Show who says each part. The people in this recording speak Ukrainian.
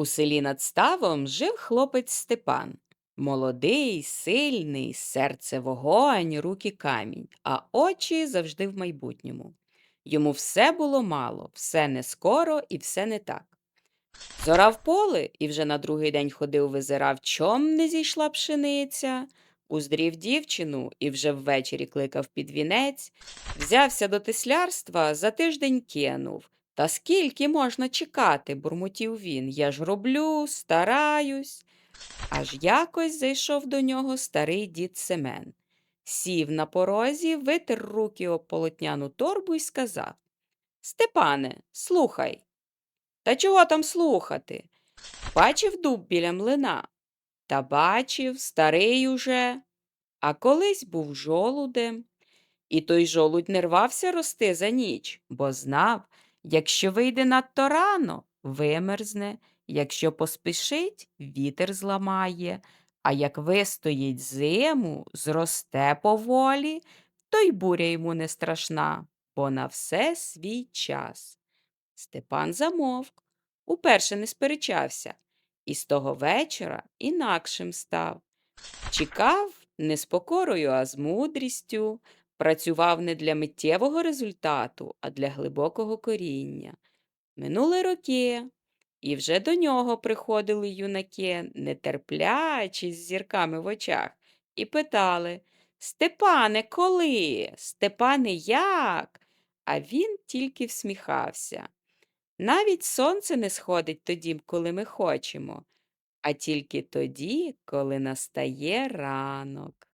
Speaker 1: У селі над ставом жив хлопець Степан. Молодий, сильний, серце вогонь, руки камінь, а очі завжди в майбутньому. Йому все було мало, все не скоро і все не так. Зорав поле і вже на другий день ходив визирав, чом не зійшла пшениця. Уздрів дівчину і вже ввечері кликав під вінець, взявся до теслярства, за тиждень кинув. Та скільки можна чекати, бурмотів він. Я ж роблю, стараюсь. Аж якось зайшов до нього старий дід Семен. Сів на порозі, витер руки об полотняну торбу і сказав Степане, слухай. Та чого там слухати? Бачив дуб біля млина? Та бачив, старий уже, а колись був жолудем. І той жолудь не рвався рости за ніч, бо знав, якщо вийде надто рано, вимерзне, якщо поспішить, вітер зламає, а як вистоїть зиму, зросте поволі, то й буря йому не страшна, бо на все свій час. Степан замовк, уперше не сперечався, і з того вечора інакшим став. Чекав не з покорою, а з мудрістю, працював не для миттєвого результату, а для глибокого коріння. Минули роки, і вже до нього приходили юнаки, нетерплячі з зірками в очах, і питали Степане, коли? Степане, як? А він тільки всміхався. Навіть сонце не сходить тоді, коли ми хочемо, а тільки тоді, коли настає ранок.